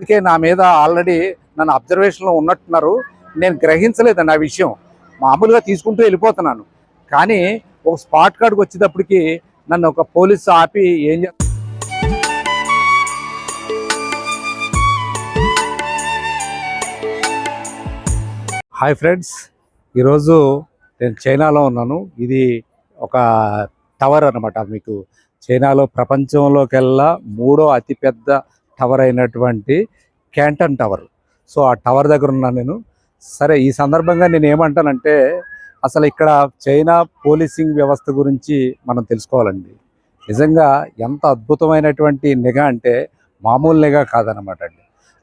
ఇప్పటికే నా మీద ఆల్రెడీ నన్ను అబ్జర్వేషన్లో ఉన్నట్టున్నారు. నేను గ్రహించలేదండి ఆ విషయం. మామూలుగా తీసుకుంటూ వెళ్ళిపోతున్నాను. కానీ ఒక స్పాట్ కార్డ్కి వచ్చేటప్పటికి నన్ను ఒక పోలీస్ ఆపి ఏం హాయ్ ఫ్రెండ్స్ ఈరోజు నేను చైనాలో ఉన్నాను. ఇది ఒక టవర్ అన్నమాట మీకు. చైనాలో ప్రపంచంలోకెల్లా మూడో అతిపెద్ద టవర్ అయినటువంటి క్యాంటన్ టవర్ సో ఆ టవర్ దగ్గర ఉన్నాను నేను. సరే ఈ సందర్భంగా నేను ఏమంటానంటే అసలు ఇక్కడ చైనా పోలీసింగ్ వ్యవస్థ గురించి మనం తెలుసుకోవాలండి. నిజంగా ఎంత అద్భుతమైనటువంటి నిఘా అంటే మామూలు నిఘా కాదనమాట అండి.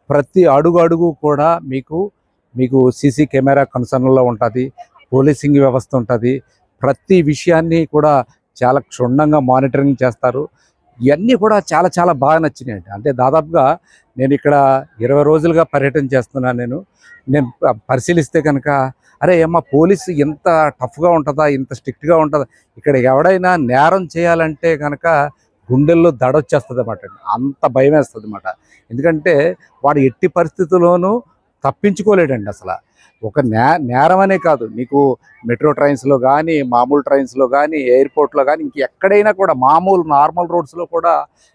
ప్రతి అడుగు అడుగు కూడా మీకు మీకు సీసీ కెమెరా కన్సర్న్లో ఉంటుంది పోలీసింగ్ వ్యవస్థ ఉంటుంది. ప్రతి విషయాన్ని కూడా చాలా క్షుణ్ణంగా మానిటరింగ్ చేస్తారు. ఇవన్నీ కూడా చాలా చాలా బాగా నచ్చినాయి అంటే దాదాపుగా నేను ఇక్కడ ఇరవై రోజులుగా పర్యటన చేస్తున్నాను నేను. నేను పరిశీలిస్తే కనుక అరే అమ్మ పోలీసు ఇంత టఫ్గా ఉంటుందా ఇంత స్ట్రిక్ట్గా ఉంటుందా? ఇక్కడ ఎవడైనా నేరం చేయాలంటే కనుక గుండెల్లో దడొచ్చేస్తుంది అన్నమాట అంత భయం వేస్తుంది అన్నమాట ఎందుకంటే వాడు ఎట్టి పరిస్థితుల్లోనూ తప్పించుకోలేడండి అసలు. ఒక నే నేరం అనే కాదు. మీకు మెట్రో ట్రైన్స్లో కానీ మామూలు ట్రైన్స్లో కానీ ఎయిర్పోర్ట్లో కానీ ఇంక ఎక్కడైనా కూడా మామూలు నార్మల్ రోడ్స్లో కూడా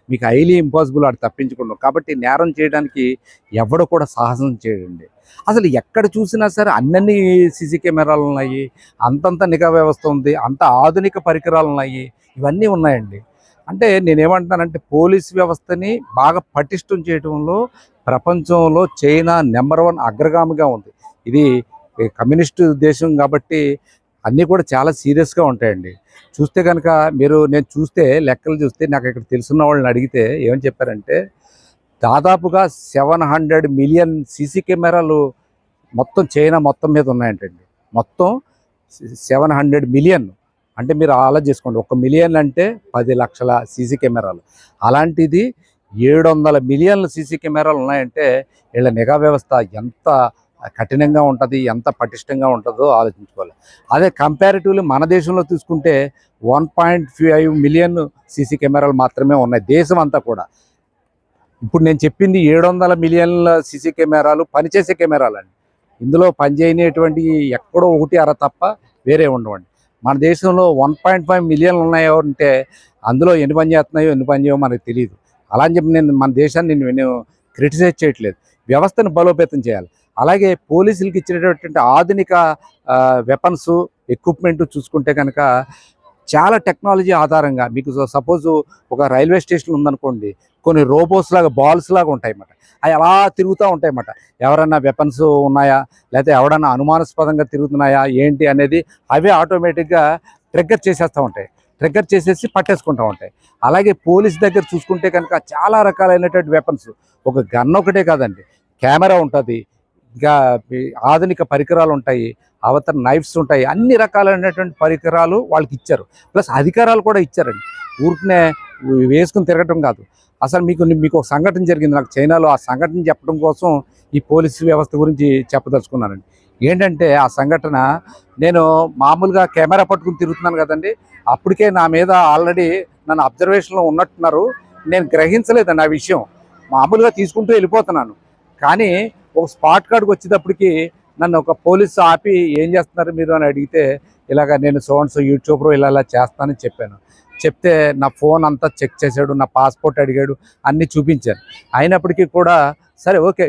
మీకు హైలీ ఇంపాసిబుల్ ఆడు తప్పించుకున్నాం కాబట్టి నేరం చేయడానికి ఎవడు కూడా సాహసం చేయడండి. అసలు ఎక్కడ చూసినా సరే అన్నన్ని సీసీ కెమెరాలు ఉన్నాయి అంతంత నిఘా వ్యవస్థ ఉంది అంత ఆధునిక పరికరాలు ఉన్నాయి ఇవన్నీ ఉన్నాయండి. అంటే నేనేమంటున్నానంటే పోలీస్ వ్యవస్థని బాగా పటిష్టం చేయడంలో ప్రపంచంలో చైనా నెంబర్ వన్ అగ్రగామిగా ఉంది. ఇది కమ్యూనిస్టు దేశం కాబట్టి అన్నీ కూడా చాలా సీరియస్గా ఉంటాయండి. చూస్తే కనుక మీరు నేను చూస్తే లెక్కలు చూస్తే నాకు ఇక్కడ తెలుసున్న వాళ్ళని అడిగితే ఏమని చెప్పారంటే దాదాపుగా సెవెన్ హండ్రెడ్ మిలియన్ సీసీ కెమెరాలు మొత్తం చైనా మొత్తం మీద ఉన్నాయంటండి. మొత్తం సెవెన్ హండ్రెడ్ మిలియన్. అంటే మీరు ఆలోచించుకోండి ఒక మిలియన్ అంటే పది లక్షల సీసీ కెమెరాలు. అలాంటిది ఏడు వందల మిలియన్ల సీసీ కెమెరాలు ఉన్నాయంటే వీళ్ళ నిఘా వ్యవస్థ ఎంత కఠినంగా ఉంటుంది ఎంత పటిష్టంగా ఉంటుందో ఆలోచించుకోవాలి. అదే కంపారిటివ్లీ మన దేశంలో తీసుకుంటే one point five million CC కెమెరాలు మాత్రమే ఉన్నాయి దేశం అంతా కూడా. ఇప్పుడు నేను చెప్పింది ఏడు వందల మిలియన్ల సీసీ కెమెరాలు పనిచేసే కెమెరాలు అండి ఇందులో పనిచేయనేటువంటి ఎక్కడో ఒకటి అర తప్ప వేరే ఉండవండి. మన దేశంలో వన్ పాయింట్ ఫైవ్ మిలియన్లు ఉన్నాయో అంటే అందులో ఎన్ని పని చేస్తున్నాయో ఎన్ని పనిచేయమో మనకు తెలియదు అలా అని చెప్పి నేను మన దేశాన్ని నేను క్రిటిసైజ్ చేయట్లేదు. వ్యవస్థను బలోపేతం చేయాలి. అలాగే పోలీసులకు ఇచ్చినటువంటి ఆధునిక వెపన్స్ ఎక్విప్మెంట్ చూసుకుంటే కనుక చాలా టెక్నాలజీ ఆధారంగా మీకు సపోజ్ ఒక రైల్వే స్టేషన్ ఉందనుకోండి కొన్ని రోబోస్ లాగా బాల్స్ లాగా ఉంటాయి అన్నమాట అవి అలా తిరుగుతూ ఉంటాయి అన్నమాట ఎవరన్నా వెపన్స్ ఉన్నాయా? లేకపోతే ఎవడన్నా అనుమానాస్పదంగా తిరుగుతున్నాయా? ఏంటి అనేది అవే ఆటోమేటిక్గా ట్రిగ్గర్ చేసేస్తూ ఉంటాయి. ట్రిగ్గర్ చేసేసి పట్టేసుకుంటూ ఉంటాయి. అలాగే పోలీస్ దగ్గర చూసుకుంటే కనుక చాలా రకాలైనటువంటి వెపన్స్ ఒక గన్ ఒకటే కాదండి. కెమెరా ఉంటుంది. ఇంకా ఆధునిక పరికరాలు ఉంటాయి. అవతల నైఫ్స్ ఉంటాయి. అన్ని రకాలైనటువంటి పరికరాలు వాళ్ళకి ఇచ్చారు. ప్లస్ అధికారాలు కూడా ఇచ్చారండి. ఊరికనే వేసుకుని తిరగటం కాదు. అసలు మీకు మీకు ఒక సంఘటన జరిగింది. నాకు చైనాలో ఆ సంఘటన చెప్పడం కోసం ఈ పోలీసు వ్యవస్థ గురించి చెప్పదలుచుకున్నానండి. ఏంటంటే ఆ సంఘటన నేను మామూలుగా కెమెరా పట్టుకుని తిరుగుతున్నాను కదండి. అప్పటికే నా మీద ఆల్రెడీ నన్ను అబ్జర్వేషన్లో ఉన్నట్టున్నారు. నేను గ్రహించలేదండి ఆ విషయం. మామూలుగా తీసుకుంటూ వెళ్ళిపోతున్నాను. కానీ ఒక స్పాట్ కార్డ్కి వచ్చేటప్పటికి నన్ను ఒక పోలీస్ ఆపి ఏం చేస్తున్నారు మీరు అని అడిగితే ఇలాగ నేను సోన్స్ యూట్యూబ్లో ఇలా ఇలా చేస్తానని చెప్పాను. చెప్తే నా ఫోన్ అంతా చెక్ చేశాడు నా పాస్పోర్ట్ అడిగాడు అన్నీ చూపించాను అయినప్పటికీ కూడా సరే ఓకే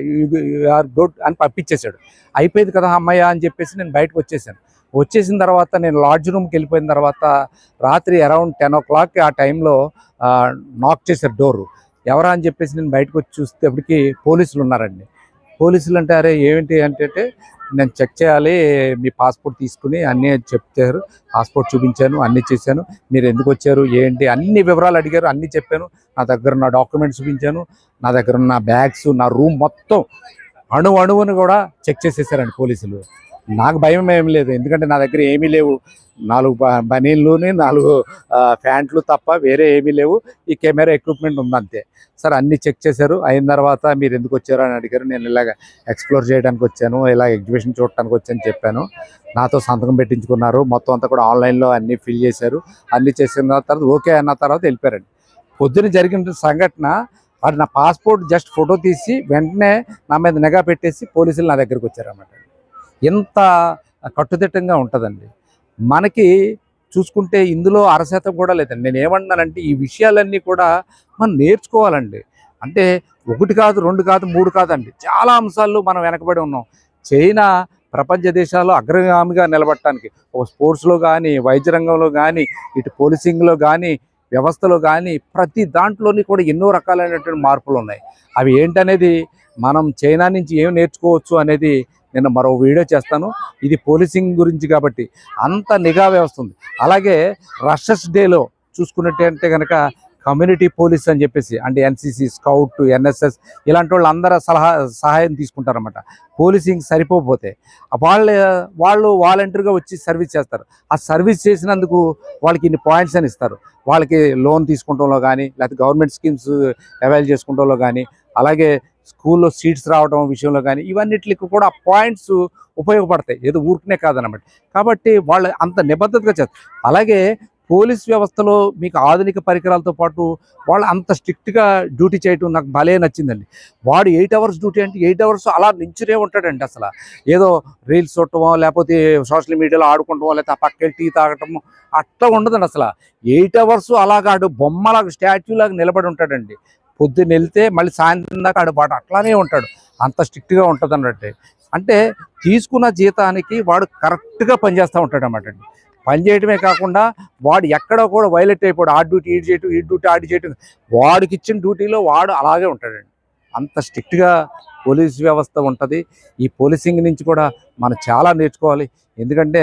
ఆర్ గుడ్ అని పంపించేశాడు. అయిపోయింది కదా అమ్మయ్య అని చెప్పేసి నేను బయటకు వచ్చేసాను. వచ్చేసిన తర్వాత నేను లాడ్జ్ రూమ్కి వెళ్ళిపోయిన తర్వాత రాత్రి అరౌండ్ టెన్ ఓ క్లాక్ ఆ టైంలో నాక్ చేశారు డోరు. ఎవరా అని చెప్పేసి నేను బయటకు వచ్చి చూసేటప్పటికి పోలీసులు ఉన్నారండి. పోలీసులు అంటే అరే ఏంటి అంటే నేను చెక్ చేయాలి మీ పాస్పోర్ట్ తీసుకుని అన్నీ చెప్తారు. పాస్పోర్ట్ చూపించాను అన్నీ చేశాను. మీరు ఎందుకు వచ్చారు ఏంటి అన్ని వివరాలు అడిగారు అన్నీ చెప్పాను. నా దగ్గర ఉన్న డాక్యుమెంట్స్ చూపించాను. నా దగ్గర ఉన్న బ్యాగ్స్ నా రూమ్ మొత్తం అణు అణువును కూడా చెక్ చేసేసారండి పోలీసులు. నాకు భయం ఏం లేదు. ఎందుకంటే నా దగ్గర ఏమీ లేవు. నాలుగు బ- బనీన్లుని నాలుగు ప్యాంట్లు తప్ప వేరే ఏమీ లేవు. ఈ కెమెరా ఎక్విప్మెంట్ ఉందంతే. సార్ అన్ని చెక్ చేశారు. అయిన తర్వాత మీరు ఎందుకు వచ్చారు అని అడిగారు. నేను ఇలాగ ఎక్స్ప్లోర్ చేయడానికి వచ్చాను. ఇలా ఎగ్జిబిషన్ చూడటానికి వచ్చాను చెప్పాను. నాతో సంతకం పెట్టించుకున్నారు. మొత్తం అంతా కూడా ఆన్లైన్లో అన్నీ ఫిల్ చేశారు. అన్నీ చేసిన తర్వాత ఓకే అన్న తర్వాత వెళ్ళిపోయారండి. పొద్దున జరిగిన సంఘటన వాడు నా పాస్పోర్ట్ జస్ట్ ఫోటో తీసి వెంటనే నా మీద నిఘా పెట్టేసి పోలీసులు నా దగ్గరికి వచ్చారన్నమాట. ఎంత కట్టుదిట్టంగా ఉంటుందండి. మనకి చూసుకుంటే ఇందులో అరశాతం కూడా లేదండి. నేను ఏమన్నానంటే ఈ విషయాలన్నీ కూడా మనం నేర్చుకోవాలండి. అంటే ఒకటి కాదు రెండు కాదు మూడు కాదండి. చాలా అంశాల్లో మనం వెనకబడి ఉన్నాం. చైనా ప్రపంచ దేశాల్లో అగ్రగామిగా నిలబడటానికి ఒక స్పోర్ట్స్లో కానీ వైద్య రంగంలో కానీ ఇటు పోలీసింగ్లో కానీ వ్యవస్థలో కానీ ప్రతి దాంట్లోని కూడా ఎన్నో రకాలైనటువంటి మార్పులు ఉన్నాయి అవి ఏంటనేది మనం చైనా నుంచి ఏం నేర్చుకోవచ్చు అనేది నేను మరో వీడియో చేస్తాను. ఇది పోలీసింగ్ గురించి కాబట్టి అంత నిఘా వ్యవస్థ ఉంది. అలాగే రషస్ డేలో చూసుకున్నట్టంటే కనుక కమ్యూనిటీ పోలీస్ అని చెప్పేసి అంటే ఎన్సిసి స్కౌట్ ఎన్ఎస్ఎస్ ఇలాంటి వాళ్ళు అందరూ సలహా సహాయం తీసుకుంటారన్నమాట. పోలీసింగ్ సరిపోతే వాళ్ళ వాళ్ళు వాలంటీర్గా వచ్చి సర్వీస్ చేస్తారు. ఆ సర్వీస్ చేసినందుకు వాళ్ళకి ఇన్ని పాయింట్స్ అని ఇస్తారు. వాళ్ళకి లోన్ తీసుకుంటంలో కానీ లేకపోతే గవర్నమెంట్ స్కీమ్స్ అవైల్ చేసుకుంటంలో కానీ అలాగే స్కూల్లో సీట్స్ రావడం విషయంలో కానీ ఇవన్నిటికి కూడా పాయింట్స్ ఉపయోగపడతాయి. ఏదో ఊరికనే కాదనమాట కాబట్టి వాళ్ళు అంత నిబద్ధతగా చేస్తారు. అలాగే పోలీస్ వ్యవస్థలో మీకు ఆధునిక పరికరాలతో పాటు వాళ్ళు అంత స్ట్రిక్ట్గా డ్యూటీ చేయటం నాకు భలే నచ్చిందండి. వాడు ఎయిట్ అవర్స్ డ్యూటీ అంటే ఎయిట్ అవర్స్ అలా నించునే ఉంటాడండి అసలు. ఏదో రీల్స్ చూడటమో లేకపోతే సోషల్ మీడియాలో ఆడుకుంటామో లేకపోతే ఆ పక్కకి టీ తాగటము అట్లా ఉండదండి అసలు. ఎయిట్ అవర్స్ అలాగాడు బొమ్మలాగా స్టాచ్యూలాగా నిలబడి ఉంటాడండి. పొద్దున్న వెళ్తే మళ్ళీ సాయంత్రం దాకా ఆడు వాడు అట్లానే ఉంటాడు. అంత స్ట్రిక్ట్గా ఉంటుంది అన్నట్టు అంటే తీసుకున్న జీతానికి వాడు కరెక్ట్గా పనిచేస్తూ ఉంటాడు అన్నమాట అండి. పనిచేయటమే కాకుండా వాడు ఎక్కడ కూడా వైలెట్ అయిపోడు. ఆ డ్యూటీ ఈడు చేయటం ఈ డ్యూటీ ఆడి చేయటం. వాడికి ఇచ్చిన డ్యూటీలో వాడు అలాగే ఉంటాడండి. అంత స్ట్రిక్ట్గా పోలీస్ వ్యవస్థ ఉంటుంది. ఈ పోలీసింగ్ నుంచి కూడా మనం చాలా నేర్చుకోవాలి. ఎందుకంటే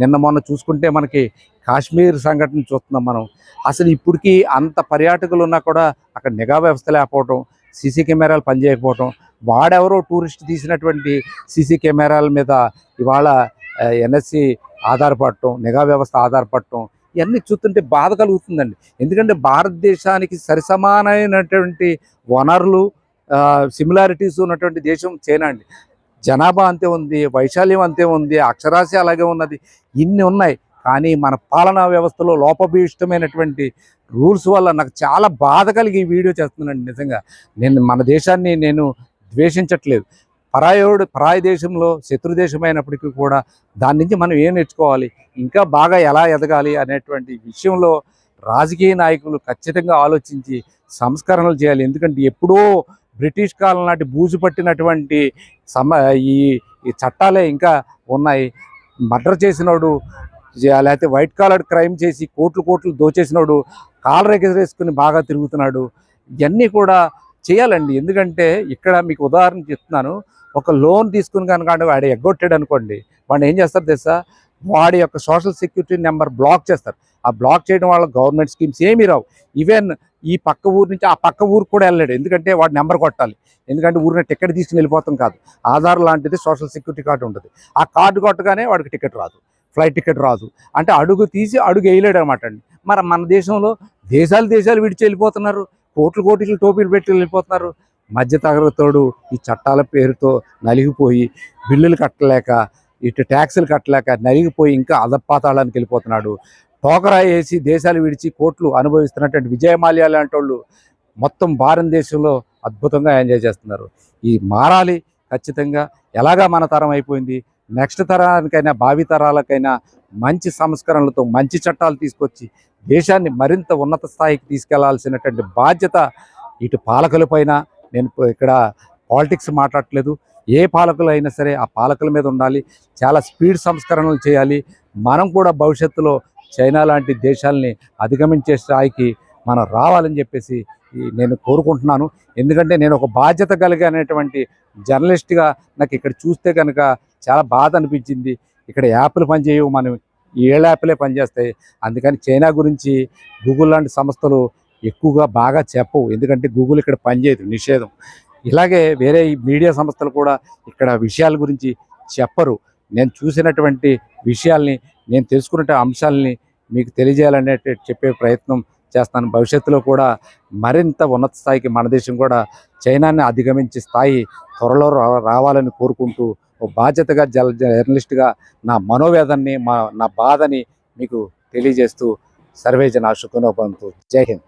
నిన్న మొన్న చూసుకుంటే మనకి కాశ్మీర్ సంఘటన చూస్తున్నాం మనం. అసలు ఇప్పటికీ అంత పర్యాటకులు ఉన్నా కూడా అక్కడ నిఘా వ్యవస్థ లేకపోవడం సీసీ కెమెరాలు పనిచేయకపోవడం వాడెవరో టూరిస్ట్ తీసినటువంటి సీసీ కెమెరాల మీద ఇవాళ ఎన్ఎస్సి ఆధారపడటం నిఘా వ్యవస్థ ఆధారపడటం ఇవన్నీ చూస్తుంటే బాధ కలుగుతుందండి. ఎందుకంటే భారతదేశానికి సరిసమానమైనటువంటి వనరులు సిమిలారిటీస్ ఉన్నటువంటి దేశం చైనా అండి. జనాభా అంతే ఉంది వైశాల్యం అంతే ఉంది అక్షరాస్య అలాగే ఉన్నది. ఇన్ని ఉన్నాయి. కానీ మన పాలనా వ్యవస్థలో లోపభీష్టమైనటువంటి రూల్స్ వల్ల నాకు చాలా బాధ కలిగి ఈ వీడియో చేస్తున్నానండి నిజంగా. నేను మన దేశాన్ని నేను ద్వేషించట్లేదు. పరాయోడు పరాయ దేశంలో శత్రు దేశం అయినప్పటికీ కూడా దాని నుంచి మనం ఏం నేర్చుకోవాలి? ఇంకా బాగా ఎలా ఎదగాలి అనేటువంటి విషయంలో రాజకీయ నాయకులు ఖచ్చితంగా ఆలోచించి సంస్కరణలు చేయాలి. ఎందుకంటే ఎప్పుడో బ్రిటిష్ కాలం నాటి బూజు పట్టినటువంటి సమ ఈ ఈ చట్టాలే ఇంకా ఉన్నాయి. మర్డర్ చేసినోడు లేకపోతే వైట్ కాలర్ క్రైమ్ చేసి కోట్లు కోట్లు దోచేసినోడు కాలర్ ఎగరేసుకుని బాగా తిరుగుతున్నాడు ఇవన్నీ కూడా చేయాలండి. ఎందుకంటే ఇక్కడ మీకు ఉదాహరణ చెప్తున్నాను. ఒక లోన్ తీసుకుని కనుక వాడు ఎగ్గొట్టాడు అనుకోండి. వాడు ఏం చేస్తారు తెలుసా? వాడి యొక్క సోషల్ సెక్యూరిటీ నెంబర్ బ్లాక్ చేస్తారు. ఆ బ్లాక్ చేయడం వల్ల గవర్నమెంట్ స్కీమ్స్ ఏమీ రావు. ఈవెన్ ఈ పక్క ఊరు నుంచి ఆ పక్క ఊరు కూడా వెళ్ళాడు ఎందుకంటే వాడు నెంబర్ కొట్టాలి. ఎందుకంటే ఊరిని టికెట్ తీసుకుని వెళ్ళిపోతాం కాదు. ఆధార్ లాంటిది సోషల్ సెక్యూరిటీ కార్డు ఉంటుంది. ఆ కార్డు కొట్టగానే వాడికి టికెట్ రాదు. ఫ్లైట్ టికెట్ రాదు. అంటే అడుగు తీసి అడుగు వేయలేడు అనమాట అండి. మరి మన దేశంలో దేశాలు దేశాలు విడిచి వెళ్ళిపోతున్నారు. కోట్లు కోట్లు టోపీలు పెట్టి వెళ్ళిపోతున్నారు. మధ్య తగరతోడు ఈ చట్టాల పేరుతో నలిగిపోయి బిల్లులు కట్టలేక ఇటు ట్యాక్సులు కట్టలేక నలిగిపోయి ఇంకా అధపాతాళానికి వెళ్ళిపోతున్నాడు. టోకరా వేసి దేశాలు విడిచి కోట్లు అనుభవిస్తున్నటువంటి విజయమాల్య లాంటి వాళ్ళు మొత్తం భారతదేశంలో అద్భుతంగా ఎంజాయ్ చేస్తున్నారు. ఈ మారాలి ఖచ్చితంగా ఎలాగా మన తరం అయిపోయింది? నెక్స్ట్ తరానికైనా భావి తరాలకైనా మంచి సంస్కరణలతో మంచి చట్టాలు తీసుకొచ్చి దేశాన్ని మరింత ఉన్నత స్థాయికి తీసుకెళ్ళాల్సినటువంటి బాధ్యత ఇటు పాలకులపైన నేను ఇక్కడ పాలిటిక్స్ మాట్లాడట్లేదు. ఏ పాలకులు అయినా సరే ఆ పాలకుల మీద ఉండాలి. చాలా స్పీడ్ సంస్కరణలు చేయాలి. మనం కూడా భవిష్యత్తులో చైనా లాంటి దేశాలని అధిగమించే స్థాయికి మనం రావాలని చెప్పేసి నేను కోరుకుంటున్నాను. ఎందుకంటే నేను ఒక బాధ్యత కలిగినటువంటి జర్నలిస్ట్గా నాకు ఇక్కడ చూస్తే కనుక చాలా బాధ అనిపించింది. ఇక్కడ యాప్లు పనిచేయవు మనం ఏళ్ళ యాప్లే పనిచేస్తాయి. అందుకని చైనా గురించి గూగుల్ లాంటి సంస్థలు ఎక్కువగా బాగా చెప్పవు. ఎందుకంటే గూగుల్ ఇక్కడ పనిచేయదు నిషేధం. ఇలాగే వేరే మీడియా సంస్థలు కూడా ఇక్కడ విషయాల గురించి చెప్పరు. నేను చూసినటువంటి విషయాల్ని నేను తెలుసుకున్న అంశాలని మీకు తెలియజేయాలనే చెప్పే ప్రయత్నం చేస్తాను. భవిష్యత్తులో కూడా మరింత ఉన్నత స్థాయికి మన దేశం కూడా చైనాని అధిగమించే స్థాయి త్వరలో రావాలని కోరుకుంటూ బాధ్యతగా జల్ జర్నలిస్ట్గా నా మనోవేదాన్ని మా నా బాధని మీకు తెలియజేస్తూ సర్వేజన సుఖనోపంతు జై హింద్.